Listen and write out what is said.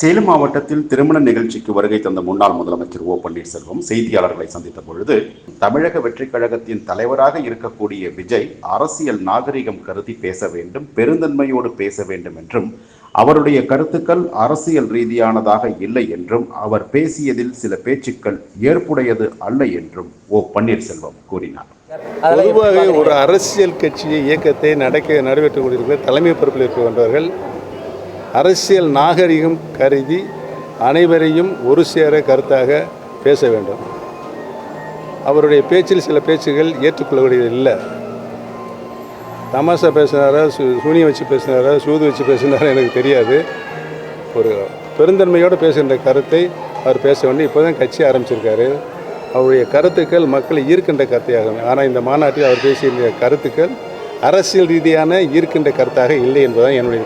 சேலம் மாவட்டத்தில் திருமண நிகழ்ச்சிக்கு வருகை தந்த முன்னாள் முதலமைச்சர் ஓ பன்னீர்செல்வம் செய்தியாளர்களை சந்தித்த பொழுது தமிழக வெற்றிக் கழகத்தின் தலைவராக இருக்கக்கூடிய விஜய் அரசியல் நாகரிகம் கருதி பேச வேண்டும் பெருந்தன்மையோடு பேச வேண்டும் என்றும் அவருடைய கருத்துக்கள் அரசியல் ரீதியானதாக இல்லை என்றும் அவர் பேசியதில் சில பேச்சுக்கள் ஏற்புடையது அல்ல என்றும் ஓ பன்னீர்செல்வம் கூறினார். பொதுவாக ஒரு அரசியல் கட்சியை இயக்கத்தை நடக்க நடைபெற்றுக் கொண்டிருக்கிற தலைமை பொறுப்பில் இருக்கின்றவர்கள் அரசியல் நாகரிகம் கருதி அனைவரையும் ஒரு சேர கருத்தாக பேச வேண்டும். அவருடைய பேச்சில் சில பேச்சுகள் ஏற்றுக்கொள்ளக்கூடியது இல்லை. தமாஷா பேசினாரா சு சூனியம் வச்சு பேசினாரா சூது வச்சு பேசினாரா எனக்கு தெரியாது. ஒரு பெருந்தன்மையோடு பேசுகின்ற கருத்தை அவர் பேச வேண்டும். இப்போ தான் கட்சி ஆரம்பிச்சிருக்காரு. அவருடைய கருத்துக்கள் மக்களை ஈர்க்கின்ற கருத்தையாகும் ஆனால் இந்த மாநாட்டில் அவர் பேசிய கருத்துக்கள் அரசியல் ரீதியான ஈர்க்கின்ற கருத்தாக இல்லை என்பதுதான் என்னுடைய